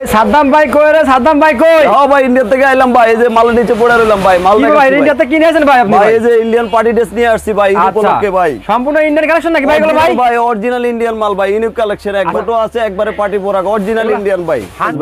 সাদ্দাম ভাই কই রে? সাদ্দাম ভাই কই? ভাই ইন্ডিয়া থেকে আইলাম ভাই এই যে মালের নিচে পড়ে রইলাম ভাই মাল ভাই ইন্ডিয়াতে কিনে আছেন ভাই আপনি ভাই ভাই? এই যে ইন্ডিয়ান পার্টি ড্রেস নিয়ে আসছি ভাই আচ্ছা। উপলক্ষে ভাই। সম্পূর্ণ ইন্ডিয়ান কালেকশন নাকি ভাই এগুলো ভাই? ভাই অরিজিনাল ইন্ডিয়ান মাল ভাই ইউনিক কালেকশন এক ফটো আছে একবারে পার্টি পোরাক অরিজিনাল ইন্ডিয়ান ভাই হ্যাঁ,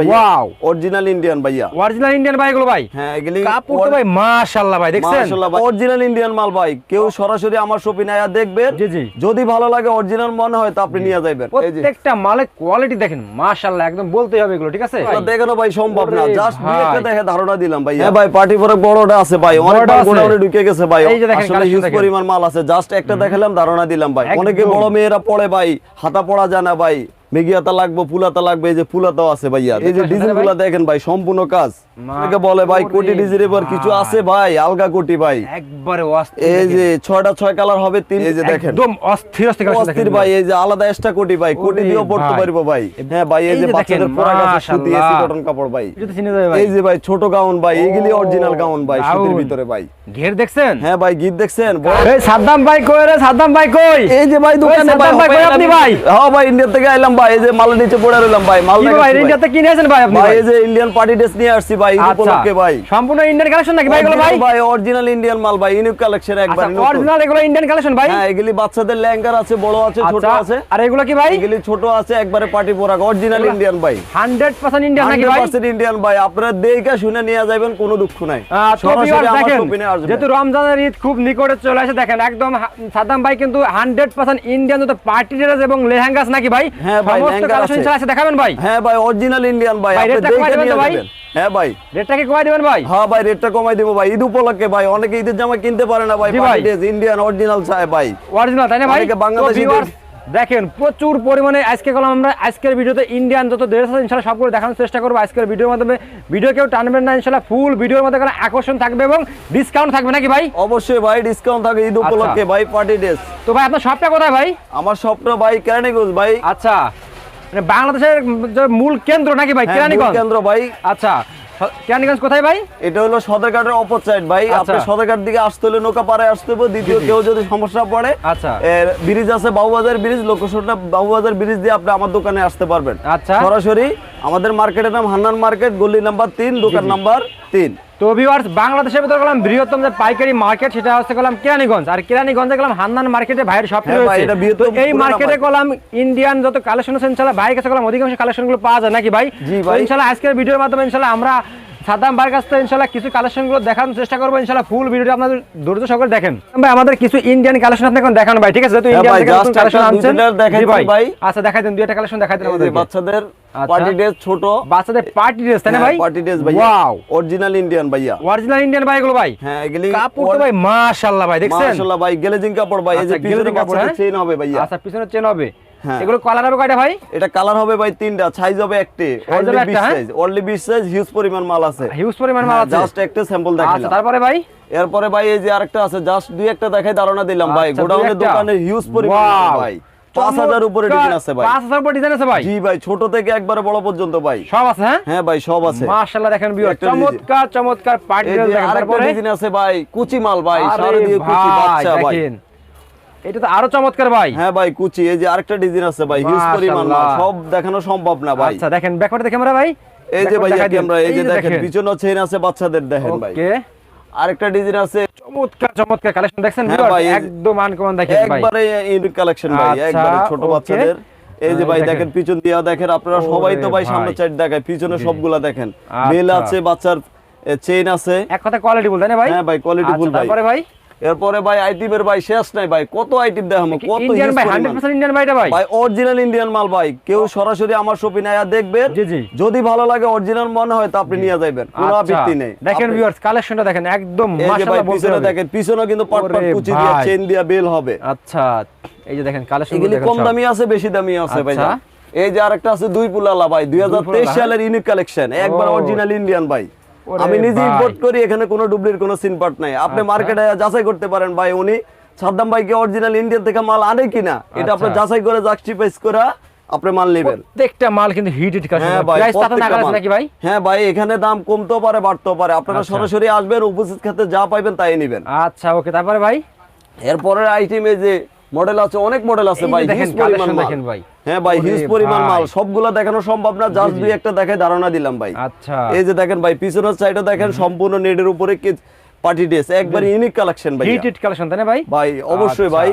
অরিজিনাল ইন্ডিয়ান ভাইয়া। অরিজিনাল ইন্ডিয়ান ভাই এগুলো ভাই? হ্যাঁ এগুলি কাপড় তো ভাই মাশাআল্লাহ ভাই দেখছেন? অরিজিনাল ইন্ডিয়ান মাল ভাই কেউ সরাসরি আমার শপে নেয়া দেখবেন জি, জি। যদি ভালো লাগে অরিজিনাল মনে হয় তো আপনি নিয়ে যাবেন প্রত্যেকটা মালের কোয়ালিটি দেখেন মাশাআল্লাহ একদম বলতেই হবে এগুলো ঠিক আছে? দেখানো ভাই সম্ভব না। জাস্ট দুই একটা দেখে ধারণা দিলাম ভাই। হ্যাঁ। ভাই পার্টি পরে বড়টা আছে ভাই। অনেক গোডাউনে ঢুকে গেছে ভাই। আসলে হিউজ পরিমাণ মাল আছে। জাস্ট একটা দেখালাম ধারণা দিলাম ভাই। অনেকে বড় মেয়েরা পড়ে ভাই হাতা পড়া জানা ভাই। মেগিয়াতা লাগবে পুলাতা লাগবে এই যে পুলাতাও আছে ভাইয়া। এই যে দেখেন ডিজাইন ভাই। গুলা দেখেন ভাই সম্পূর্ণ কাজ। বলে ভাই কোটি ওরে কিছু আছে ভাই? আলগা কোটি ভাই। একবারে অস্থির এই যে ছয়টা ছয় কালার হবে তিন এই যে দেখেন। একদম অস্থির অস্থির অস্থির ভাই এই যে আলাদা এক্সট্রা কোটি ভাই কোটি ওরে পড়তে পারব ভাই। হ্যাঁ ভাই এই এই যে যে বাচ্চাদের দেখেন, পরা সুতি এসি কটন কাপড় ভাই। এটা তো চিনে যাবে ভাই। এই যে ভাই ছোট গাউন ভাই অরিজিনাল গাউন ভাই সুতির ভিতরে ভাই। ঘের দেখছেন? হ্যাঁ ভাই গীত দেখছেন এই সাদ্দাম ভাই কই রে? সাদ্দাম ভাই কই? এই যে ভাই দোকানে ভাই ভাই, কই আপনি ভাই? হ্যাঁ ভাই ইন্ডিয়া থেকে আইলাম ভাই এই যে মালের নিচে পড়ে রইলাম ভাই মাল ভাই। ইন্ডিয়াতে কিনে আছেন ভাই আপনি ভাই ভাই? এই যে ইন্ডিয়ান পার্টি ড্রেস নিয়ে আসছি ভাই উপলক্ষে ভাই। সম্পূর্ণ ইন্ডিয়ান কালেকশন নাকি ভাই এগুলো ভাই? ভাই অরিজিনাল ইন্ডিয়ান মাল ভাই ইউনিক কালেকশন একবার অরিজিনাল এগুলো ইন্ডিয়ান কালেকশন ভাই? হ্যাঁ এগুলি বাচ্চাদের লেহেঙ্গার আছে বড় আছে ছোট আছে। আর এগুলো কি ভাই? এগুলি ছোট আছে একবারে পার্টি পোরাক অরিজিনাল ইন্ডিয়ান ভাই। 100% ইন্ডিয়ান নাকি ভাই? 100% ইন্ডিয়ান ভাই আপনারা দেখে শুনে নিয়ে যাবেন কোনো দুঃখ নাই। যেহেতু রমজানের ঈদ খুব নিকটে চলে আসে দেখেন একদম সাদ্দাম ভাই কিন্তু হান্ড্রেড পার্সেন্ট ইন্ডিয়ান যত পার্টি ড্রেস এবং লেহেঙ্গাস নাকি ভাই হ্যাঁ ভাই, লেহেঙ্গা আছে। দেখাবেন ভাই? হ্যাঁ ভাই অরিজিনাল ইন্ডিয়ান ভাই ভাই, আপনি দেখে নিয়ে যাবেন। হ্যাঁ ভাই। রেটটা কি কমাই দেবেন ভাই? হ্যাঁ ভাই রেটটা কমাই দেবো ভাই। ঈদ উপলক্ষে ভাই অনেকে ঈদের জামা কিনতে পারে না ভাই। ইন্ডিয়ান অরিজিনাল চায় ভাই। অরিজিনাল তাই না ভাই? বাংলাদেশি দেখেন প্রচুর পরিমাণে আজকে আমরা আজকের ভিডিওতে ইন্ডিয়ান যত ড্রেস আছে ইনশাল্লাহ সবগুলো দেখানোর চেষ্টা করব আজকের ভিডিওর মাধ্যমে। ভিডিও কেউ টানবেন না ইনশাল্লাহ ফুল ভিডিওর মধ্যে কোনো আকর্ষণ থাকবে এবং ডিসকাউন্ট থাকবে নাকি ভাই? অবশ্যই ভাই ডিসকাউন্ট থাকে ঈদ আচ্ছা। উপলক্ষে ভাই পার্টি ড্রেস তো ভাই আপনার শপটা কোথায় ভাই? আমার সবটা ভাই কেরানীগঞ্জ ভাই। আচ্ছা। মানে বাংলাদেশের মূল কেন্দ্র নাকি ভাই? হ্যাঁ, কেরানীগঞ্জ? কেন্দ্র ভাই। আচ্ছা কেরানীগঞ্জ কোথায় ভাই? এটা হলো সদরঘাটের অপর সাইড ভাই। আচ্ছা। আপনি সদরঘাট দিকে আসতে হলে নৌকা পাড়ে আসতে হবে দ্বিতীয় কেউ যদি সমস্যা পড়ে আচ্ছা। ব্রিজ আছে বাবুবাজার ব্রিজ লোকেশনটা বাবুবাজার ব্রিজ দিয়ে আপনি আমার দোকানে আসতে পারবেন। আচ্ছা। সরাসরি আমাদের মার্কেটের নাম হান্নান মার্কেট গলি নাম্বার তিন দোকান নাম্বার তিন। তো ভিউয়ার্স বাংলাদেশের ভিতরে গেলাম বৃহত্তম যে পাইকারি মার্কেট সেটা হচ্ছে গেলাম কেরানীগঞ্জ আর কেরানীগঞ্জে গেলাম হান্নান মার্কেটে ভাইয়ের শপ হ্যাঁ ভাই, তো এই মার্কেটে। গেলাম ইন্ডিয়ান যত কালেকশন আছে ইনশাআল্লাহ ভাইয়ের কাছে গেলাম অধিকাংশ কালেকশনগুলো পাওয়া যায় নাকি ভাই ইনশাল্লাহ ভাই। ইনশাআল্লাহ আজকের ভিডিওর মাধ্যমে ইনশাআল্লাহ আমরা সাদ্দাম ভাইয়ের কাছ থেকে ইনশাআল্লাহ কিছু কালেকশনগুলো দেখানোর চেষ্টা করব। ইনশাআল্লাহ ফুল ভিডিওটা আপনাদের ধৈর্য সকলে দেখেন। ভাই আমাদের কিছু ইন্ডিয়ান কালেকশন আপনি এখন দেখান ভাই ঠিক আছে? যেহেতু হ্যাঁ ইন্ডিয়ান কালেকশন একটা আনছেন। ভাই। আচ্ছা দেখাই দেন দুইটা কালেকশন দেখাই দেন আমাদের বাচ্চাদের আচ্ছা। পার্টি ড্রেস ছোট। বাচ্চাদের পার্টি ড্রেস তাই না ভাই? পার্টি ড্রেস ভাই ওয়াও অরিজিনাল ইন্ডিয়ান ভাইয়া। অরিজিনাল ইন্ডিয়ান ভাই ভাই। হ্যাঁ এগুলি কাপড় তো ভাই মাশাআল্লাহ ভাই দেখছেন? মাশাআল্লাহ ভাই গেলেজিং কাপড় ভাই এই যে আচ্ছা, পিছনে কাপড়, হ্যাঁ? চেইন হবে ভাইয়া। আচ্ছা পিছনে চেন হবে। হ্যাঁ। এগুলো কালার হবে কয়টা ভাই? এটা কালার হবে ভাই তিনটা সাইজ হবে একটি। অনলি 20 হ্যাঁ? সাইজ অনলি 20 সাইজ হিউজ পরিমাণ মাল আছে। হিউজ পরিমাণ মাল আছে। জাস্ট একটা স্যাম্পল আচ্ছা তারপরে ভাই? এরপরে ভাই এই যে আরেকটা আছে জাস্ট দুই একটা দেখাই ধারণা দিলাম ভাই। আচ্ছা, গোডাউনের একটা। দোকানে হিউজ পরিমাণ ভাই। 5000 উপরে ডিজাইন আছে ভাই। 5000 উপরে ডিজাইন আছে ভাই? জি ভাই ছোট থেকে একবারে বড় পর্যন্ত ভাই। সব আছে হ্যাঁ? হ্যাঁ ভাই সব আছে। মাশাআল্লাহ দেখেন ভিউ চমৎকার চমৎকার পার্টি দেখেন তারপরে। ডিজাইন আছে ভাই কুচি মাল ভাই সারা দিয়ে কুচি বাচ্চা ভাই। দেখেন। এটা তো আরও চমৎকার ভাই। হ্যাঁ ভাই কুচি এই যে আরেকটা ডিজাইন আছে ভাই হিউজ পরিমাণ সব দেখানো সম্ভব না ভাই। আচ্ছা দেখেন ব্যাকওয়ার্ড দেখে আমরা ভাই। এই যে ভাই আমরা এই যে দেখেন পিছনে চেইন আছে বাচ্চাদের দেখেন ভাই। ওকে। আরেকটা ডিজাইন আছে। চমৎকার চমৎকার কালেকশন দেখছেন হ্যাঁ ভাই, একদম আনকমন দেখেন ভাই। একবারে ইউনিক কালেকশন ভাই আচ্ছা, একবারে ছোট বাচ্চাদের। এই যে ভাই দেখেন। দেখেন পিছন দিয়া দেখেন আপনারা সবাই তো ভাই। সামনে চাইড দেখায় পিছনে সবগুলা দেখেন। আচ্ছা। বেল আছে বাচ্চার চেইন আছে। এক কথা কোয়ালিটি বলতে না ভাই? হ্যাঁ ভাই, quality আচ্ছা, ভাই। তারপরে ভাই? এরপরে ভাই আইটেমের ভাই শেষ নাই ভাই। কত আইটেম দেখাবো কত ইন্ডিয়ান ভাই 100% ইন্ডিয়ান ভাইটা ভাই? ভাই অরিজিনাল ইন্ডিয়ান মাল ভাই। কেউ সরাসরি আমার শপে নেয়া দেখবেন। যদি ভালো লাগে অরিজিনাল মনে হয় তো আপনি নিয়ে যাবেন কোনো আচ্ছা, নেই। দেখেন ভিউয়ার্স কালেকশনটা দেখেন একদম মাশাআল্লাহ পিছনে দেখেন পিছনে কিন্তু পাট পাট কুচি দিয়ে বেল হবে। আচ্ছা এই যে দেখেন কালেকশন কম দামি আছে বেশি দামি আছে ভাই আচ্ছা। এই যে আরেকটা আছে দুই পুলালা ভাই দুই হাজার তেইশ পুলালা, সালের ইউনিক কালেকশন একবার অরিজিনাল ইন্ডিয়ান ভাই। আমি নিজে ইম্পোর্ট করি এখানে কোনো ডুপ্লিকেট কোনো সিন পার্ট নাই। আপনি আচ্ছা। মার্কেটে যাচাই করতে পারেন ভাই উনি সাদ্দাম ভাইকে অরিজিনাল ইন্ডিয়ান থেকে মাল আনে কিনা এটা আপনি আচ্ছা। যাচাই করে জাস্টিফাইস করে আপনি মাল নেবেন। প্রত্যেকটা মাল কিন্তু হিটেড হ্যাঁ ভাই নাকি ভাই? হ্যাঁ ভাই এখানে দাম কমতেও পারে বাড়তেও পারে। আপনারা আচ্ছা। সরাসরি আসবেন উপস্থিত ক্ষেত্রে যা পাইবেন তাই নেবেন। আচ্ছা ওকে তারপরে ভাই? এরপরের আইটেমে যে মডেল আছে অনেক মডেল আছে ভাই। দেখেন ভাই। হ্যাঁ ভাই হিউজ পরিমাণ মাল। সবগুলা দেখানো সম্ভব না জাস্ট দুই একটা দেখে ধারণা দিলাম ভাই। আচ্ছা। এই যে দেখেন ভাই পিছনের সাইডে দেখেন সম্পূর্ণ নেটের উপরে কি পার্টি ড্রেস একবার ইউনিক কালেকশন ভাই হিট হিট কালেকশন তাই না ভাই? ভাই অবশ্যই আচ্ছা। ভাই।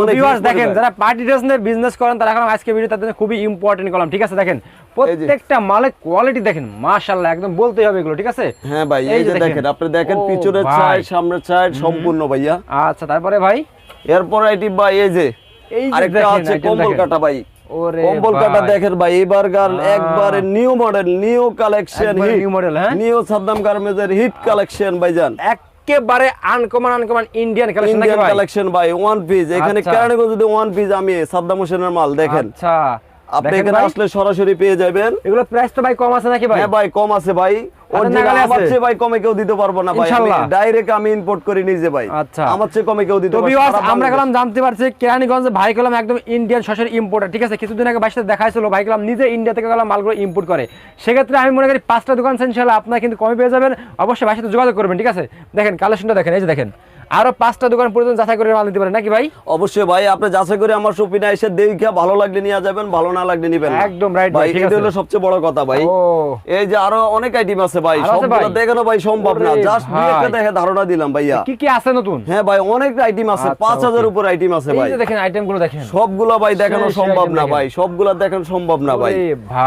অনেক দেখেন যারা পার্টি ড্রেস নিয়ে বিজনেস করেন তারা এখন আজকে ভিডিও তাদের খুবই ইম্পর্টেন্ট কলাম ঠিক আছে? দেখেন প্রত্যেকটা মালের কোয়ালিটি দেখেন মাশাআল্লাহ একদম বলতেই হবে এগুলো ঠিক আছে? হ্যাঁ ভাই এই যে দেখেন। আপনি দেখেন পিছনের। সাইড সামনের সাইড সম্পূর্ণ ভাইয়া। আচ্ছা তারপরে ভাই? এরপর আইটি ভাই এই যে এই যে আরেকটা আছে কম্বল কাটা ভাই। কম্বল কাটা ভাই। দেখেন ভাই এবার গার একবারে নিউ মডেল নিউ কালেকশন একবারে new হ্যাঁ? নিউ সাদ্দাম গার্মেন্টসের হিট কালেকশন ভাইজান। একেবারে uncommon uncommon Indian collection Indian collection ভাই? ওয়ান পিস এখানে আচ্ছা। কেরানীগঞ্জ যদি ওয়ান পিস আমি সাদ্দাম হোসেনের মাল দেখেন। আচ্ছা। আপনি এখানে আসলে সরাসরি পেয়ে যাবেন। এগুলো প্রাইস তো ভাই কম আছে নাকি ভাই? হ্যাঁ ভাই কম আছে ভাই। অরিজিনাল নাগালে আমার আছে? চেয়ে ভাই কমে কেউ দিতে পারব না ভাই ডাইরেক্ট আমি ইম্পোর্ট করে নিজে ভাই আচ্ছা। আমার চেয়ে কমে কেউ দিতে পারব না। ভিউয়ার্স সারা আমরা বাংলাদেশ। গেলাম জানতে পারছি কেরানীগঞ্জে ভাই কলাম একদম ইন্ডিয়ান ইম্পোর্টার ঠিক আছে কিছুদিন আগে দেখাইছিল ভাই কলাম নিজে ইন্ডিয়া থেকে মালগুলো ইম্পোর্ট করে সেক্ষেত্রে আমি মনে করি পাঁচটা দোকান আপনারা কিন্তু কমে পেয়ে যাবেন অবশ্যই বাসাতে সাথে যোগাযোগ করবেন ঠিক আছে দেখেন কালেকশনটা দেখেন এই যে দেখেন আরও পাঁচটা দোকান পর্যন্ত যাচাই করে মাল নিতে পারেন নাকি ভাই? অবশ্যই ভাই আপনি যাচাই করে আমার শপিনে এসে দেখে ভালো লাগলে নিয়ে যাবেন ভালো না লাগলে নিবেন একদম right ভাই এটা হলো সবচেয়ে বড় কথা ভাই। এই যে আরও অনেক আইটেম আছে ভাই সবগুলো? দেখানো ভাই? সম্ভব না। জাস্ট দুই একটা দেখে ধারণা দিলাম ভাইয়া। কি কি আছে নতুন? হ্যাঁ ভাই অনেক আইটেম আছে আচ্ছা, পাঁচ হাজার okay। উপর আইটেম আছে এই ভাই। যে দেখেন আইটেমগুলো দেখেন। সবগুলা ভাই দেখানো সম্ভব না ভাই সবগুলা দেখানো সম্ভব না ভাই।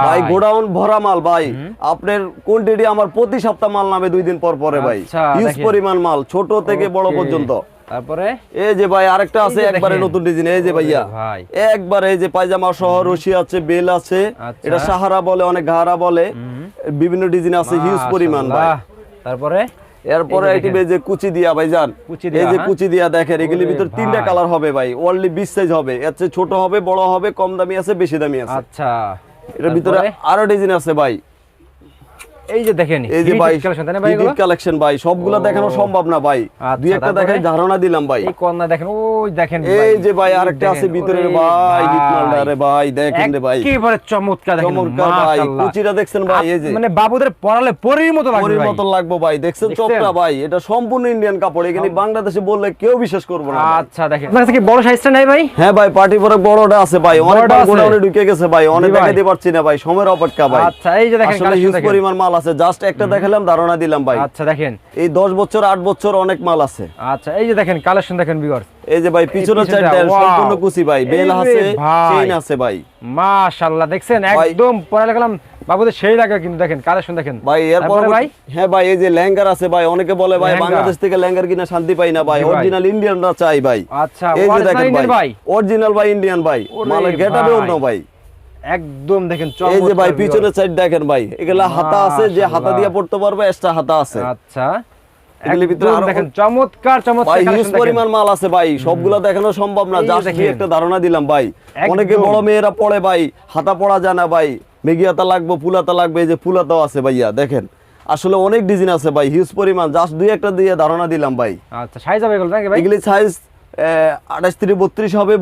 ভাই। গোডাউন ভরা মাল ভাই। আপনার কোয়ান্টিটি আমার প্রতি সপ্তাহ মাল নামে দুই দিন পর পরে ভাই। আচ্ছা, হিউজ পরিমাণ মাল ছোট থেকে বড়। পর্যন্ত। তারপরে? এই যে ভাই আরেকটা আছে একবারে নতুন ডিজাইন এই যে ভাইয়া। ভাই। একবার এই যে পায়জামা সহ রশি আছে বেল আছে। আচ্ছা। এটা সাহারা বলে অনেক ঘাড়া বলে। বিভিন্ন ডিজাইন আছে হিউজ পরিমাণ ভাই। তারপরে? এরপরে এই যে কুচি দিয়া ভাইজান কুচি এই যে হ্যাঁ? কুচি দিয়া দেখেন এগুলির ওরে ভিতর তিনটা কালার হবে ভাই। ওনলি বিশ সাইজ হবে। এর চেয়ে ছোট হবে বড় হবে কম দামি আছে বেশি দামি আছে। আচ্ছা। এটার ভিতরে আরও ডিজাইন আছে ভাই। এই যে দেখেন এই যে ভাই কালেকশন তাই না ভাই এগুলো? কালেকশন ভাই সবগুলা। দেখানো সম্ভব না ভাই আচ্ছা, দুই একটা তারপরে? দেখে ধারণা দিলাম ভাই এই দেখেন ওই দেখেন এই যে ভাই আরেকটা আছে ভিতরে ভাই ভাই দেখেন রে ভাই একেবারে চমৎকার দেখেন চমৎকার ভাই কুচিটা দেখছেন ভাই এই যে মানে বাবুদের পড়ালে পরীর মতো লাগবে পরির। মতন লাগবো ভাই দেখছেন? চপটা ভাই এটা সম্পূর্ণ ইন্ডিয়ান কাপড় এখানে বাংলাদেশে বললে কেউ বিশ্বাস করব না আচ্ছা দেখেন আপনার কাছে কি বড় সাইজটা নাই ভাই হ্যাঁ ভাই পার্টি পরে বড়টা আছে ভাই অনেক? গোডাউনে ঢুকে গেছে ভাই অনেক। দেখাতে পারছি না ভাই সময়ের অপেক্ষা ভাই আচ্ছা এই যে দেখেন কালেকশন হিউজ দেখেন পরিমাণ মাল আছে জাস্ট একটা দেখালাম ধারণা দিলাম ভাই। আচ্ছা দেখেন। এই দশ বছর আট বছর অনেক মাল আছে। আচ্ছা এই যে দেখেন কালেকশন দেখেন ভিউয়ার্স এই যে ভাই পিছনের wow! সম্পূর্ণ কুচি ভাই বেল আছে চেইন আছে ভাই। মাশাআল্লাহ দেখছেন? একদম পড়ালে গেলাম বাবুদের সেই লাগে কিন্তু দেখেন কালেকশন দেখেন। ভাই এরপর ভাই? হ্যাঁ ভাই এই যে ল্যাঙ্গার আছে ভাই অনেকে বলে ভাই বাংলাদেশ থেকে ল্যাঙ্গার কিনা শান্তি পাই না ভাই। অরিজিনাল ইন্ডিয়ানরা চাই ভাই। আচ্ছা এই যে দেখেন ভাই অরিজিনাল ভাই? ইন্ডিয়ান ভাই মালের গেটাবে অন্য ভাই। একদম দেখেন এই যে ভাই পিছনের সাইড দেখেন ভাই এগুলা হাতা আছে যে হাতা দিয়ে পড়তে পারবে এক্সট্রা হাতা আছে। আচ্ছা। আরো- দেখেন চমৎকার চমৎকার ভাই হিউজ কালেকশন পরিমাণ মাল আছে ভাই সবগুলা দেখানো সম্ভব না এই যে জাস্ট দেখেন। একটা ধারণা দিলাম ভাই। অনেকে বড় মেয়েরা পড়ে ভাই হাতা পড়া যায় না ভাই মেগিয়াতা লাগবে পুলাতা লাগবে এই যে পুলাতাও আছে ভাইয়া দেখেন। আসলে অনেক ডিজাইন আছে ভাই হিউজ পরিমাণ জাস্ট দুই একটা দিয়ে ধারণা দিলাম ভাই। আচ্ছা সাইজ হবে এগুলো নাকি ভাই? এগুলি সাইজ আঠাশ থেকে বত্রিশ হবে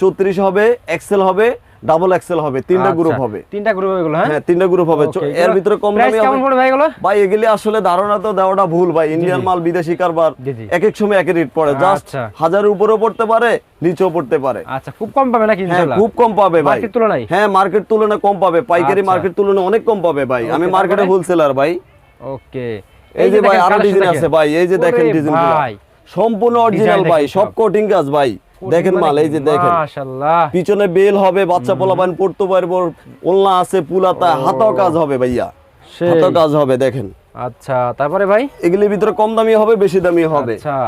চৌত্রিশ হবে এক্সেল হবে ডাবল এক্সেল হবে তিনটা আচ্ছা, গ্রুপ হবে। তিনটা গ্রুপ এগুলো হ্যাঁ? হ্যাঁ তিনটা গ্রুপ হবে। এর ভিতরে কম দামি কেমন হবে পড়বে ভাই এগুলো? ভাই এগুলি আসলে ধারণা তো দেওয়াটা ভুল ভাই। ইন্ডিয়ান মাল বিদেশি কারবার। এক এক সময় এক রেট পড়ে। জাস্ট আচ্ছা। হাজারের উপরেও পড়তে পারে নিচেও পড়তে পারে। আচ্ছা খুব কম পাবে নাকি হ্যাঁ ইনশাআল্লাহ? খুব কম পাবে ভাই। মার্কেট তুলনায়? হ্যাঁ মার্কেট তুলনায় কম পাবে। পাইকারি আচ্ছা। মার্কেট তুলনায় অনেক কম পাবে ভাই। আমি মার্কেটে? হোলসেলার ভাই। ওকে এই যে ভাই আরও ডিজাইন আছে ভাই। এই যে দেখেন ডিজাইন ভাই। সম্পূর্ণ অরিজিনাল ভাই। সব। কোটিং কাজ ভাই। দেখেন মাল এই যে দেখেন। পিছনে বেল হবে বাচ্চা পোলাপান পড়তে পারব ওলনা আছে পুলাতা হাতাও কাজ হবে ভাইয়া। হাতাও কাজ হবে দেখেন। আচ্ছা তারপরে ভাই? এগুলির ভিতরে কম দামি হবে বেশি দামি হবে। আচ্ছা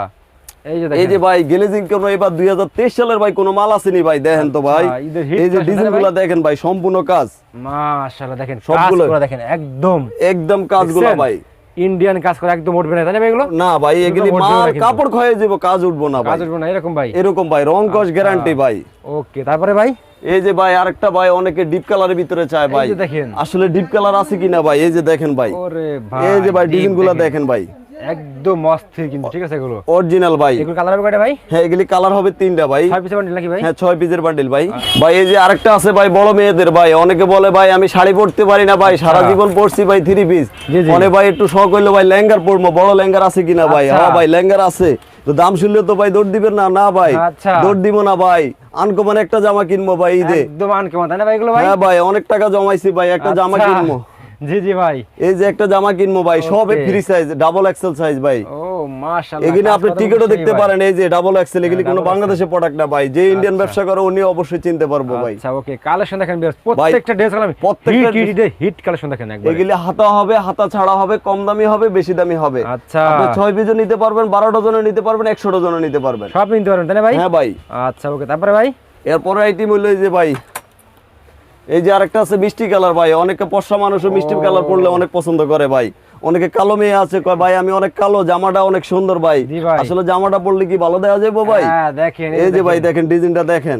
এই যে এই দেখেন। যে ভাই গ্লেজিং কোন? এবার দুই হাজার তেইশ সালের ভাই কোনো মাল আসেনি ভাই দেখেন তো ভাই। ঈদের hit এই যে ডিজাইন তাই গুলা দেখেন ভাই সম্পূর্ণ কাজ। মাশাআল্লাহ দেখেন সবগুলো। দেখেন একদম। একদম কাজগুলো? ভাই। ইন্ডিয়ান কাজ করে একদম উঠবে না তাই না এগুলো? না ভাই এগুলি কিন্তু। কাপড় খয়ে যাব কাজ উঠবো না কাজ উঠবো না এরকম ভাই। এরকম ভাই রং কস আচ্ছা। গ্যারান্টি ভাই। ওকে তারপরে ভাই? এই যে ভাই আরেকটা ভাই অনেকে ডিপ কালারের ভিতরে চায় ভাই। দেখেন। আসলে ডিপ কালার আছে কিনা ভাই এই যে দেখেন ভাই। এই যে ভাই ডিম ডিজাইনগুলা দেখেন ভাই। একদম অস্থির কিন্তু ঠিক আছে এগুলো। অরিজিনাল ভাই। এগুলো কালার হবে কয়টা ভাই? হ্যাঁ এগুলি কালার হবে তিনটা ভাই। পিসের বান্ডিল নাকি ভাই? হ্যাঁ পিসের বান্ডিল ভাই। ভাই এই যে আরেকটা আছে ভাই বড় মেয়েদের ভাই। অনেকে বলে ভাই আমি শাড়ি পরতে পারি না ভাই সারা আচ্ছা। জীবন পরছি ভাই থ্রি পিস জি, জি। ভাই একটু শখ হইল ভাই লেহেঙ্গার পরবো বড় লেহেঙ্গার আছে কিনা ভাই? আচ্ছা। হ্যাঁ ভাই লেহেঙ্গার আছে। তো দাম শুনলে তো ভাই দৌড় দিবেন না? না ভাই। আচ্ছা। দৌড় দিব না ভাই। আনকমন একটা জামা কিনবো ভাই ঈদে। একদম আনকেমন তাই না ভাই এগুলো ভাই? হ্যাঁ ভাই অনেক টাকা জমাইছি ভাই একটা জামা। কিনবো। জি জি ভাই। এই যে একটা জামা কিনবো ভাই সবে free size double XL size ভাই। ও মাশাআল্লাহ এখানে আপনি কত দেখতে পারেন এই যে ডাবল এক্সেল এগুলি কোনো double প্রোডাক্ট না ভাই যে ইন্ডিয়ান। ব্যবসা করে উনি অবশ্যই চিনতে পারব ভাই। আচ্ছা ওকে কালেকশন দেখেন প্রত্যেকটা ড্রেস কালার প্রত্যেকটা হিট হিট হিট কালেকশন দেখেন একবার। এগুলি হাতা হবে হাতা ছাড়া হবে কম দামি হবে বেশি দামি হবে। আচ্ছা। আপনি ছয় পিসও নিতে পারবেন বারো ডজনও নিতে পারবেন একশো ডজনও নিতে পারবেন। সব নিতে পারবেন তাই না ভাই? হ্যাঁ ভাই। আচ্ছা ওকে তারপরে ভাই? এরপরে আইটেম হইল যে ভাই এই যে আরেকটা আছে মিষ্টি কালার ভাই অনেকে পশা মানুষও মিষ্টি কালার পরলে অনেক পছন্দ করে ভাই। অনেকে কালো মেয়ে আছে কয় ভাই আমি অনেক কালো জামাটা অনেক সুন্দর ভাই। আসলে জামাটা পরলে কি ভালো দেওয়া যাবে ভাই? হ্যাঁ দেখেন এই যে ভাই দেখেন ডিজাইনটা দেখেন।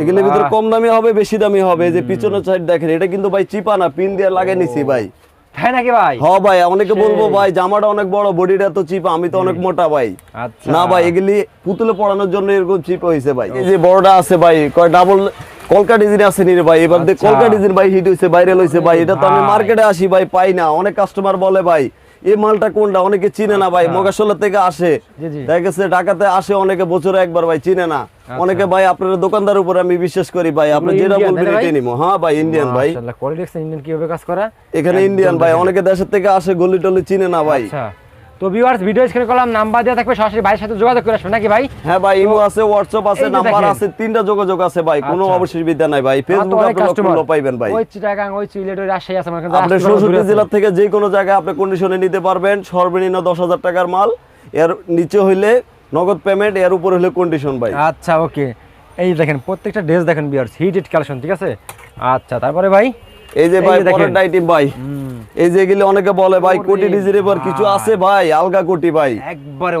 এগুলোর ভিতরে কম দামি হবে বেশি দামি হবে। যে পিছনের সাইড দেখেন এটা কিন্তু ভাই চিপা না পিন দিয়ে লাগিয়ে নিছি ভাই। তাই নাকি ভাই? হ ভাই অনেকে বলব ভাই জামাটা অনেক বড় বডিটা তো চিপা আমি তো অনেক মোটা ভাই। না ভাই এগুলি পুতুলে পড়ানোর জন্য এরকম চিপ হয়েছে ভাই। এই যে বড়টা আছে ভাই কয় ডাবল কলকা ডিজাইন আছে নি ভাই? এবার দেখ আচ্ছা। কলকা ডিজাইন ভাই হিট হয়েছে ভাই। এটা তো আমি মার্কেটে আসি ভাই পাই না। অনেক কাস্টমার বলে ভাই এই মালটা কোনটা? অনেকে চিনে না ভাই আচ্ছা। থেকে আসে। দেখা গেছে ঢাকাতে আসে অনেকে বছরে একবার ভাই চিনে না। আচ্ছা। অনেকে ভাই আপনার দোকানদার উপর আমি বিশ্বাস করি ভাই আপনি যেটা বলবেন? এটাই নিবো হ্যাঁ ভাই ইন্ডিয়ান ভাই। ইন্ডিয়ান কীভাবে কাজ করা? এখানে ইন্ডিয়ান ভাই অনেকে দেশের থেকে আসে গলি টলি চিনে না ভাই। আচ্ছা। তো ভিউয়ার্স ভিডিও স্ক্রিনে করলাম নাম্বার দেওয়া থাকবে সরাসরি ভাইয়ের সাথে যোগাযোগ করে আসবেন নাকি ভাই? হ্যাঁ ভাই ইমো আছে হোয়াটসঅ্যাপ আছে নাম্বার আছে তিনটা যোগাযোগ আছে ভাই কোনো আচ্ছা। অসুবিধা নাই ভাই। ফেসবুক আপনি লক্ষ্য পাইবেন ভাই। ওই চিটাগাং ওই সিলেট ওই রাজশাহী আছে কিন্তু আপনি আছে। জেলা থেকে যে কোনো জায়গায় আপনি কন্ডিশনে নিতে পারবেন সর্বনিম্ন দশ হাজার টাকার মাল। এর নিচে হইলে নগদ পেমেন্ট এর উপর হইলে কন্ডিশন ভাই। আচ্ছা ওকে এই দেখেন প্রত্যেকটা ড্রেস দেখেন বিয়ার্স হিট হিট কালেকশন ঠিক আছে? আচ্ছা তারপরে ভাই? এই যে ভাই যে দেখেন। পরের আইটেম ভাই। এই যে গেলে অনেকে বলে ভাই কোটি ডিজিরেবল কিছু আছে ভাই আলগা কোটি ভাই। একবারে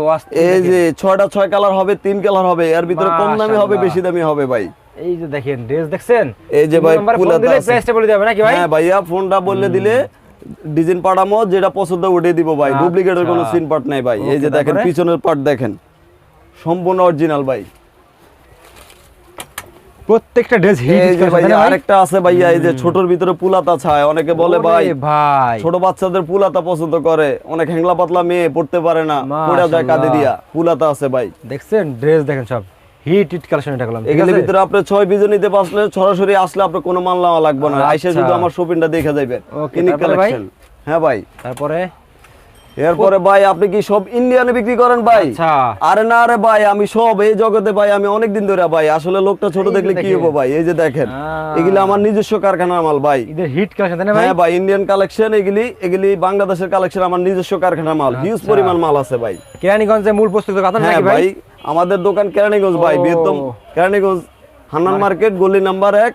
এই যে ছয়টা ছয় কালার হবে তিন কালার হবে এর ভিতরে কম দামি হবে বেশি দামি হবে ভাই। এই যে দেখেন ড্রেস দেখছেন? এই যে ভাই নাম্বার দিলে প্রাইসটা বলে দেবে নাকি ভাই? হ্যাঁ ভাইয়া ফোনটা বললে দিলে ডিজাইন পাঠামো যেটা পছন্দ উঠে দিব ভাই। আচ্ছা। ডুপ্লিকেটের কোনো সিন পার্ট নাই ভাই। এই যে দেখেন পিছনের পার্ট দেখেন। সম্পূর্ণ অরিজিনাল ভাই। প্রত্যেকটা ড্রেস আরেকটা আছে ভাইয়া এই যে ছোটর ভিতরে পুলাতা ছায় অনেকে বলে ভাই ভাই। ছোট বাচ্চাদের পুলাতা পছন্দ করে অনেক হ্যাংলা পাতলা মেয়ে পড়তে পারে না পড়ে যায় দিয়া পুলাতা আছে ভাই। দেখছেন? ড্রেস দেখেন সব। হিট হিট কালেকশন এটা করলাম এগুলোর ভিতরে আপনি নিতে পারলে সরাসরি আসলে কোনো মাল লাগবে না। আইসা আচ্ছা। শুধু আমার শপিংটা দেখে যাবেন ইউনিক ভাই? কালেকশন হ্যাঁ ভাই। তারপরে? এরপরে ভাই আপনি কি সব ইন্ডিয়ানে বিক্রি করেন ভাই আচ্ছা আরে না রে ভাই আমি সব এই জগতে ভাই আমি অনেক দিন ধরে ভাই আসলে লোকটা ছোট দেখলে কি। হব ভাই এই যে দেখেন। এগুলি আমার নিজস্ব কারখানার মাল ভাই হিট কালেকশন তাই না ভাই হ্যাঁ ভাই ইন্ডিয়ান কালেকশন এগুলি এগুলি বাংলাদেশের কালেকশন আমার নিজস্ব কারখানার মাল হিউজ আচ্ছা। পরিমাণ মাল আছে ভাই কেরানীগঞ্জে মূল প্রস্তুত কথা হ্যাঁ নাকি ভাই আমাদের দোকান কেরানীগঞ্জ ভাই। বৃহত্তম কেরানীগঞ্জ হান্নান মার্কেট গলি নাম্বার এক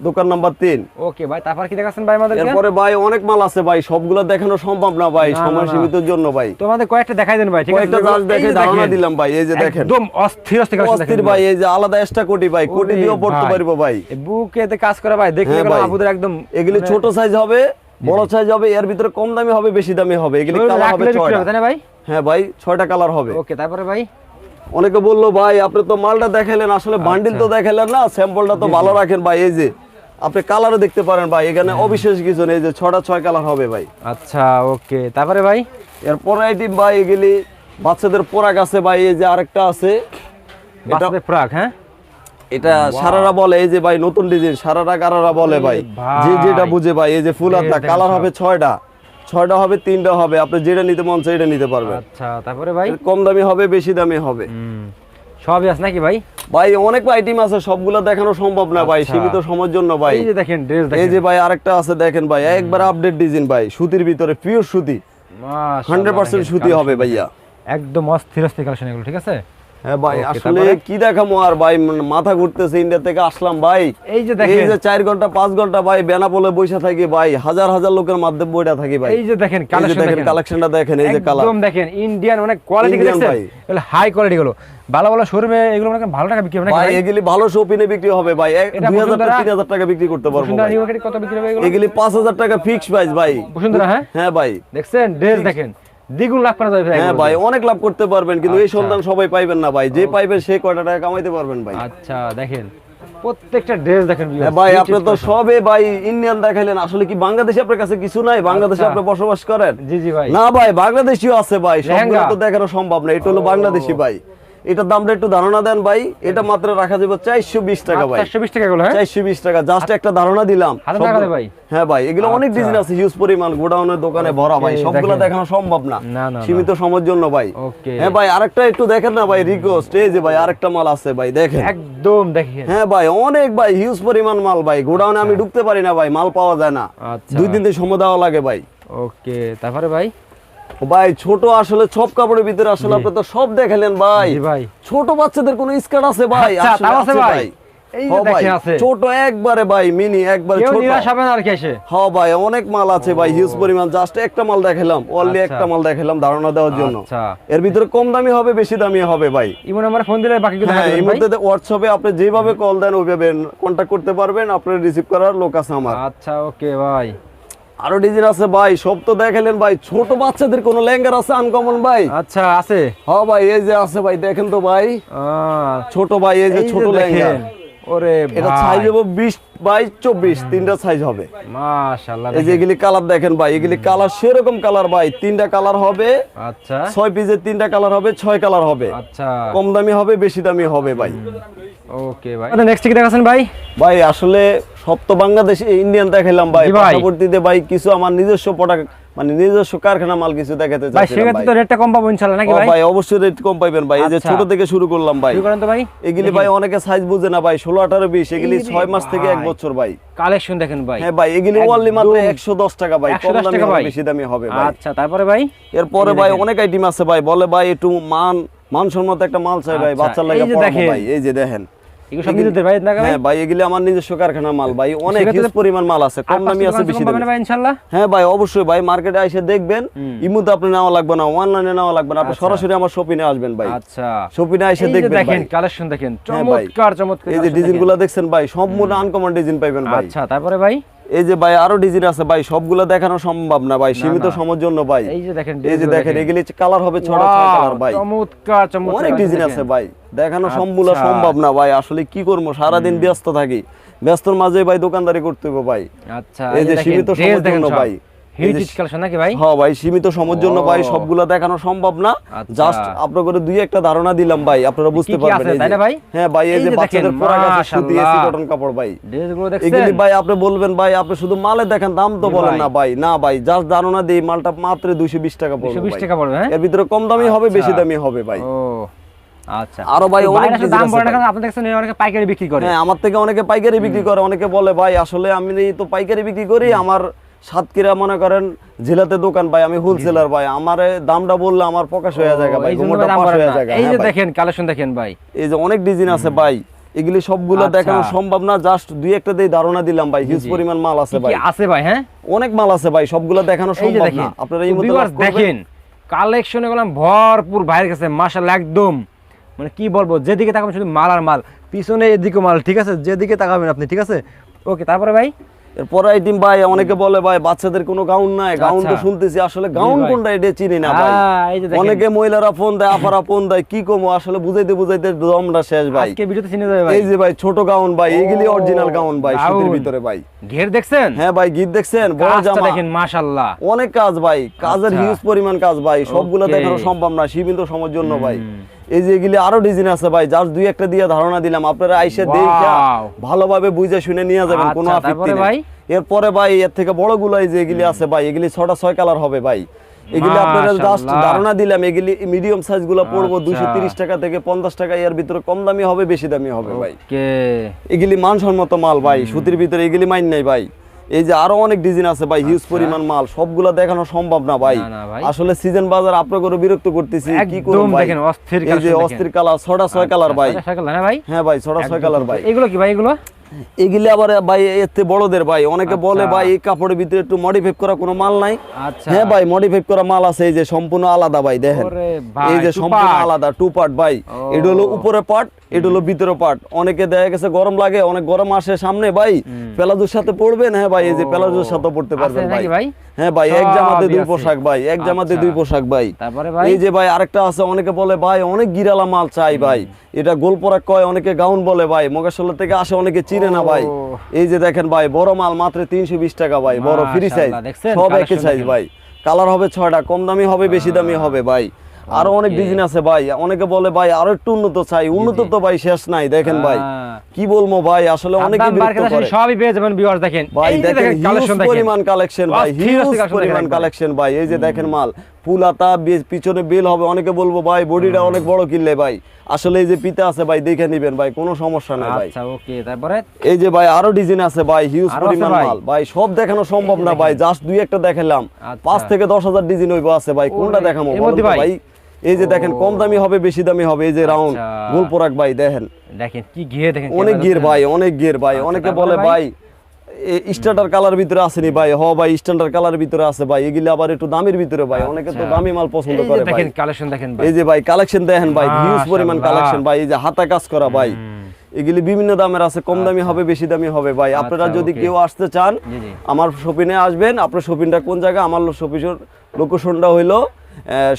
দোকান নাম্বার তিন। ওকে ভাই তারপর কি দেখাচ্ছেন ভাই আমাদেরকে? এরপরে ভাই অনেক মাল আছে ভাই সবগুলো দেখানো সম্ভব না ভাই সময়। সীমিতের জন্য ভাই। তো আমাদের কয়েকটা দেখাই দেন ভাই ঠিক আছে? কয়েকটা যেগুলো- দেখে ধারণা দিলাম ভাই এই যে দেখেন। একদম অস্থির অস্থির অস্থির ভাই এই যে আলাদা এক্সট্রা কোটি ভাই কোটি দিয়েও পড়তে ভাই। পারব ভাই। বুকেতে কাজ করা ভাই দেখলে হ্যাঁ আবুদের একদম এগুলি মানে ছোট সাইজ হবে বড় সাইজ হবে এর ভিতরে কম দামি হবে বেশি দামি হবে। এগুলি কালার হবে ছয়টা। ভাই? হ্যাঁ ভাই ছয়টা কালার হবে। ওকে তারপরে ভাই? অনেকে বলল ভাই আপনি তো মালটা দেখালেন আসলে বান্ডিল তো দেখালেন না স্যাম্পলটা তো ভালো রাখেন ভাই এই যে আপনি কালারও দেখতে পারেন ভাই এখানে অবিশেষ কিছু নেই যে ছটা ছয় কালার হবে ভাই। আচ্ছা ওকে। তারপরে ভাই? এরপর আইটেম ভাই এগুলি বাচ্চাদের পোড়াক আছে ভাই এই যে আরেকটা আছে। এটা ফ্রাক হ্যাঁ? এটা সারারা বলে এই যে ভাই নতুন ডিজাইন সারারা কারারা বলে ভাই। যে যেটা বুঝে ভাই এই যে ফুল এই কালার হবে ছয়টা। ছয়টা হবে তিনটা হবে আপনি যেটা নিতে মন চাই এটা নিতে পারবেন। আচ্ছা তারপরে ভাই? কম দামি হবে বেশি দামি হবে। সবই আছে নাকি ভাই? ভাই অনেক আইটেম আছে সবগুলো দেখানো সম্ভব না ভাই আচ্ছা। সীমিত সময়ের জন্য ভাই। এই যে দেখেন ড্রেস এই যে ভাই আরেকটা আছে দেখেন ভাই একবার আপডেট ডিজাইন ভাই সুতির ভিতরে পিওর সুতি। মাশাআল্লাহ, হান্ড্রেড পার্সেন্ট দেখেন, সুতি হবে ভাইয়া। একদম অস্থির অস্থির কালেকশন এগুলো ঠিক আছে? হ্যাঁ ভাই আসলে কি দেখামো আর ভাই? মানে মাথা ঘুরতেছে ইন্ডিয়া থেকে আসলাম ভাই। এই যে এই যে চার ঘণ্টা পাঁচ ঘণ্টা ভাই বেনা বলে বসে থাকি ভাই। হাজার হাজার লোকের মাধ্যমে বইটা থাকি ভাই। এই যে দেখেন কালেকশন দেখেন দেখেন। কালেকশনটা দেখেন এই যে কালার একদম দেখেন ইন্ডিয়ান অনেক কোয়ালিটি Indian দেখছেন? ভাই। এগুলো হাই কোয়ালিটি গুলো ভালো ভালো শোরুমে এগুলো মনে ভালো টাকা বিক্রি হবে ভাই এগুলি ভালো শপিনে বিক্রি হবে ভাই। এটা দুই হাজার বসুন্ধরা? তিন হাজার টাকা বিক্রি করতে পারব ভাই। কত বিক্রি হবে এগুলো? এগুলি পাঁচ হাজার টাকা ফিক্স প্রাইস ভাই। বসুন্ধরা হ্যাঁ? হ্যাঁ ভাই। দেখছেন? দেখেন। দ্বিগুণ লাভ করা যাবে হ্যাঁ ভাই অনেক লাভ করতে পারবেন কিন্তু এই আচ্ছা। সন্তান সবাই পাইবেন না ভাই। যে পাইবে সে কয়টা টাকা কামাইতে পারবেন ভাই? আচ্ছা দেখেন প্রত্যেকটা ড্রেস দেখেন হ্যাঁ ভাই আপনি তো সবে ভাই ইন্ডিয়ান দেখাইলেন আসলে কি বাংলাদেশে আপনার কাছে কিছু নাই? বাংলাদেশে আচ্ছা। আপনি বসবাস করেন? জি জি ভাই। না ভাই বাংলাদেশিও আছে ভাই সবগুলো? তো দেখানো সম্ভব না এটা হলো বাংলাদেশি ভাই। এটার দামটা একটু ধারণা দেন ভাই। এটা মাত্র রাখা যাবে চারশো বিশ টাকা ভাই। চারশো বিশ টাকা গুলো হ্যাঁ? চারশো বিশ টাকা। জাস্ট একটা ধারণা দিলাম। ভাই? হ্যাঁ ভাই এগুলো অনেক আচ্ছা। ডিজাইন আছে হিউজ পরিমাণ গোডাউনের দোকানে ভরা ভাই। সবগুলো দেখানো। সম্ভব না। সীমিত সময়ের জন্য ভাই। হ্যাঁ ভাই আরেকটা একটু দেখেন না ভাই রিকোয়েস্ট এই যে ভাই আরেকটা মাল আছে ভাই দেখেন। একদম দেখেন। হ্যাঁ ভাই অনেক ভাই হিউজ পরিমাণ মাল ভাই। গোডাউনে আমি ঢুকতে পারি না ভাই মাল পাওয়া যায় না। আচ্ছা। দুই দিন সময় দেওয়া লাগে ভাই। ওকে তারপরে ভাই? ভাই ছোট আসলে সব কাপড়ের ভিতরে আসলে আপনি তো সব দেখালেন ভাই। ভাই। ছোট বাচ্চাদের কোনো স্কার্ট আছে ভাই? আচ্ছা, আছে ভাই? ভাই। এই যে হ্যাঁ ভাই, দেখেন আছে। ছোট একবারে ভাই মিনি একবারে ছোট। নিরাশ হবে না আর কি এসে। হ্যাঁ ভাই অনেক মাল আছে ভাই হিউজ পরিমাণ। জাস্ট একটা মাল দেখালাম আচ্ছা। একটা মাল দেখালাম ধারণা দেওয়ার জন্য। আচ্ছা এর ভিতরে কম দামি হবে বেশি দামি হবে ভাই। ইমো নাম্বার ফোন দিলে বাকি কিছু হ্যাঁ এই মধ্যে হোয়াটসঅ্যাপে আপনি যেভাবে কল দেন ওইভাবে করতে পারবেন আপনার রিসিভ করার লোক আছে আমার। আচ্ছা ওকে ভাই আরও ডিজাইন আছে ভাই সব তো দেখালেন ভাই। ছোট বাচ্চাদের কোনো লেহেঙ্গার আছে আনকমন ভাই? আচ্ছা আছে। হ্যাঁ ভাই এই যে আছে ভাই দেখেন তো ভাই। ছোট ভাই এই যে ছোট ওরে এটা সাইজ হবে চব্বিশ তিনটা সাইজ হবে। মাশাআল্লাহ এই যে এগুলি কালার দেখেন ভাই এগুলি কালার সেরকম কালার ভাই তিনটা কালার হবে। আচ্ছা। ছয় পিসের তিনটা কালার হবে ছয় কালার হবে। আচ্ছা। কম দামি হবে বেশি দামি হবে ভাই। ওকে ভাই। নেক্সট কি ভাই? ভাই আসলে সব তো বাংলাদেশ ইন্ডিয়ান দেখাইলাম ভাই। পরবর্তীতে ভাই কিছু আমার নিজস্ব প্রোডাক্ট মানে নিজস্ব কারখানা মাল কিছু দেখাতে চাই ভাই সেক্ষেত্রে তো রেটটা কম পাবো ইনশাআল্লাহ নাকি ভাই ভাই অবশ্যই রেট কম পাইবেন ভাই এই যে আচ্ছা। ছোট থেকে শুরু করলাম ভাই শুরু করেন তো ভাই এগুলি ভাই অনেকে সাইজ বুঝে না ভাই ষোলো আঠারো বিশ এগুলি এই রে ছয় মাস থেকে এক ভাই। বছর ভাই কালেকশন দেখেন ভাই হ্যাঁ ভাই এগুলি ওয়ানলি মাত্র একদম। একশো দশ টাকা ভাই কম দামি। বেশি দামি হবে ভাই আচ্ছা তারপরে ভাই এরপরে ভাই অনেক আইটেম আছে ভাই বলে ভাই একটু মান মানসম্মত একটা মাল চাই ভাই আচ্ছা, বাচ্চার লাগে। ভাই এই যে দেখেন ভাই হ্যাঁ ভাই এগুলি আমার নিজস্ব কারখানার মাল ভাই অনেক পরিমাণ মাল আছে কম দামি আছে বেশি দামি। ইনশাআল্লাহ হ্যাঁ ভাই অবশ্যই ভাই মার্কেটে এসে দেখবেন। ইমুতে আপনি লাগবে না অনলাইনে নাও লাগবে না আপনি আচ্ছা। সরাসরি আমার শপিনে আসবেন ভাই। আচ্ছা। শপিনে এসে দেখবেন দেখেন কালেকশন দেখেন হ্যাঁ চমৎকার চমৎকার এই যে collection ডিজাইন দেখেন। দেখছেন ভাই সম্পূর্ণ আনকমন ডিজাইন পাইবেন ভাই। আচ্ছা তারপরে ভাই? এই যে ভাই আরও ডিজাইন আছে ভাই সবগুলো দেখানো সম্ভব না ভাই সীমিত সময়ের জন্য ভাই। এই যে দেখেন এই যে দেখেন এগুলি কালার হবে ছটা কালার ভাই। চমৎকার চমৎকার অনেক ডিজাইন আছে ভাই দেখানো সম্ভব সম্পূর্ণ সম্ভব না ভাই আসলে কি করব? সারা দিন ব্যস্ত থাকি। ব্যস্তর মাঝে ভাই দোকানদারি করতে হবে ভাই। আচ্ছা এই যে সীমিত সময়ের জন্য ভাই। এই Huge যে huge collection নাকি ভাই? হ্যাঁ ভাই সীমিত সময়ের জন্য ভাই ও। দেখানো সম্ভব না। জাস্ট আপনার দুই একটা ধারণা দিলাম ভাই আপনারা বুঝতে কি কি পারবেন তাই না ভাই? হ্যাঁ ভাই এই এই যে যে বাচ্চাদের পরা কাছে সুতি এসি কটন কাপড় ভাই। এগুলি ভাই আপনি বলবেন ভাই আপনি শুধু মালে দেখেন দাম তো বলেন না ভাই। না ভাই জাস্ট ধারণা দিই মালটা মাত্র দুইশো বিশ টাকা পড়বে 220 টাকা পড়বে এর ভিতরে কম দামি হবে বেশি আচ্ছা। দামি হবে ভাই। ও আচ্ছা। আরও ভাই দাম পড়ে না অনেকে পাইকারি বিক্রি করে। হ্যাঁ আমার থেকে অনেকে পাইকারি বিক্রি করে অনেকে বলে ভাই আসলে আমি তো পাইকারি বিক্রি করি আমার সাতক্ষীরা মনে করেন জেলাতে দোকান পাই আমি হোলসেলার ভাই আমার দামটা বললে আমার প্রকাশ হয়ে যায় ভাই এই পাশ হয়ে যায় যে হ্যাঁ দেখেন কালেকশন দেখেন ভাই। এই যে অনেক ডিজাইন আছে ভাই এগুলি সবগুলো আচ্ছা। দেখানো সম্ভব না জাস্ট দুই একটা দিয়ে ধারণা দিলাম ভাই হিউজ পরিমাণ মাল আছে ভাই। আছে ভাই হ্যাঁ? অনেক মাল আছে ভাই সবগুলো দেখানো সম্ভব না। আপনারা এই মধ্যে। দেখেন কালেকশন এগুলো ভরপুর বাইরের কাছে মাশাআল্লাহ একদম। মানে কি বলব যেদিকে তাকাবেন শুধু মাল আর মাল পিছনে এদিকে মাল ঠিক আছে? যেদিকে তাকাবেন আপনি ঠিক আছে? ওকে তারপরে ভাই? এরপরে ভাই অনেকে বলে ভাই বাচ্চাদের কোনো গাউন নাই। গাউন তো আচ্ছা। শুনতেছি আসলে গাউন কোনটা এটা চিনি না ভাই। আহ, এই যে দেখেন। অনেকে মহিলারা ফোন দেয় আপারা ফোন দেয় কি কমো? আসলে বুঝাইতে বুঝাইতে দমটা শেষ ভাই। আজকে ভিডিওতে চিনে যাবে ভাই। এই যে ভাই ছোট গাউন ভাই এইগুলি অরিজিনাল গাউন ভাই সুতির ভিতরে ভাই। ঘের দেখছেন? হ্যাঁ ভাই গীত দেখছেন? বড় জামা। দেখেন মাশাআল্লাহ। অনেক কাজ ভাই কাজের আচ্ছা। হিউজ পরিমাণ কাজ ভাই সবগুলো. দেখানো সম্ভব না সীমিত সময়ের জন্য ভাই। এই যে এগুলি আরও ডিজাইন আছে ভাই দুই একটা দিয়ে ধারণা দিলাম। আপনারা আইসে. দেখা ভালোভাবে বুঝে শুনে নিয়ে যাবেন কোনো আচ্ছা, আপত্তি ভাই? এরপরে ভাই এর থেকে বড় যে এগুলি আছে ভাই এগুলি ছটা ছয় কালার হবে ভাই। এগুলি আপনারা জাস্ট ধারণা দিলাম এগুলি মিডিয়াম সাইজগুলো পড়ব আচ্ছা। দুশো তিরিশ টাকা থেকে পঞ্চাশ টাকা এর ভিতরে কম দামি হবে বেশি দামি হবে ভাই। এগুলি মানসম্মত মাল ভাই সুতির ভিতরে এগুলি মাইন নাই ভাই। এই যে আরও অনেক ডিজাইন আছে ভাই হিউজ পরিমাণ মাল সবগুলা দেখানো সম্ভব না ভাই। ভাই। আসলে সিজন বাজার আপনার করে বিরক্ত করতেছি কি করুন ভাই? দেখেন, অস্থির এই যে অস্থির কালার ছটা ছয় কালার ভাই। আচ্ছা, colour, হ্যাঁ ভাই? হ্যাঁ ভাই ছটা ছয় কালার ভাই। এগুলো কি ভাই এগুলো? এগুলি আবার ভাই এতে বড়দের ভাই। অনেকে বলে আচ্ছা। ভাই এই কাপড়ের ভিতরে একটু মডিফাই করা কোনো মাল নাই। আচ্ছা। হ্যাঁ ভাই মডিফাই করা মাল আছে এই যে সম্পূর্ণ আলাদা ভাই দেখেন। ভাই, এই যে সম্পূর্ণ আলাদা টু পার্ট ভাই। এটা হলো উপরে পার্ট এটা হলো ভিতরে পার্ট অনেকে দেখা গেছে গরম লাগে অনেক গরম আসে সামনে ভাই পেলাজুর সাথে পড়বেন? হ্যাঁ ভাই এই যে পেলাজুর সাথে পড়তে পারবেন ভাই। হ্যাঁ ভাই এক জামাতে দুই পোশাক ভাই এক জামাতে আচ্ছা। দুই পোশাক ভাই। তারপরে ভাই? এই যে ভাই আরেকটা আছে অনেকে বলে ভাই অনেক গিরালা মাল চাই ভাই। এটা গোলপরাক কয় অনেকে গাউন বলে ভাই। মোগাশোলা থেকে আসে অনেকে চিনে না ভাই। এই যে দেখেন ভাই বড় মাল মাত্র তিনশো বিশ টাকা ভাই বড় ফ্রি সাইজ। সব একই সাইজ ভাই। কালার হবে ছয়টা কম দামি হবে বেশি দামি হবে ভাই। আরও অনেক. ডিজাইন আছে ভাই। অনেকে বলে ভাই আরও একটু উন্নত চাই। উন্নত তো ভাই শেষ নাই দেখেন ভাই। কি বলব ভাই আসলে অনেকে বিরক্ত করে। সবই পেয়ে যাবেন ভিউয়ার্স দেখেন। ভাই দেখেন কালেকশন দেখেন। পরিমাণ কালেকশন ভাই হিউজ পরিমাণ কালেকশন ভাই। এই যে দেখেন মাল পুলাতা বে- পিছনে বেল হবে অনেকে বলব ভাই বডিটা অনেক বড় কিনলে ভাই। আসলে এই যে পিতা আছে ভাই দেখে নিবেন ভাই কোনো সমস্যা নাই ভাই। আচ্ছা ওকে তারপরে? এই যে ভাই আরও ডিজাইন আছে ভাই হিউজ পরিমাণ মাল। ভাই সব দেখানো সম্ভব না ভাই জাস্ট দুই একটা দেখালাম। আচ্ছা। পাঁচ থেকে দশ হাজার ডিজাইন হইব আছে ভাই কোনটা তো ভাই? এই যে দেখেন কম দামি হবে বেশি দামি হবে এই যে রাউন্ড আচ্ছা। গোল পোরাক ভাই দেখেন। দেখেন কি ঘিরে দেখেন অনেক গির ভাই অনেক গির ভাই আচ্ছা, অনেকে বলে ভাই? স্ট্যান্ডার্ড কালার ভিতরে আসেনি ভাই হ ভাই স্ট্যান্ডার্ড কালার ভিতরে আছে ভাই এগুলি আবার একটু দামের ভিতরে ভাই অনেকে তো আচ্ছা। দামি মাল পছন্দ করে দেখেন কালেকশন দেখেন ভাই। এই যে ভাই কালেকশন দেখেন ভাই হিউজ পরিমাণ কালেকশন ভাই এই যে হাতা কাজ করা ভাই এগুলি বিভিন্ন দামের আছে কম দামি হবে বেশি দামি হবে ভাই। আপনারা আচ্ছা, যদি কেউ আসতে চান। আমার শপিনে আসবেন আপনার শপিংটা কোন জায়গা আমার শপিং লোকেশনটা হইল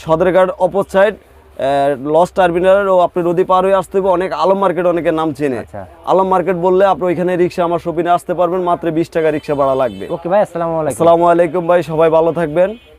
সদরঘাট অপর সাইড লস টার্মিনাল ও আপনি নদী পার হয়ে আসতে হবে অনেক আলম মার্কেট অনেকে নাম চেনে। আচ্ছা। আলম মার্কেট বললে আপনি ওইখানে রিক্সা আমার শপিনে আসতে পারবেন মাত্র বিশ টাকা রিক্সা ভাড়া লাগবে। ওকে ভাই আসসালামু আলাইকুম। আসসালামু আলাইকুম ভাই সবাই ভালো থাকবেন।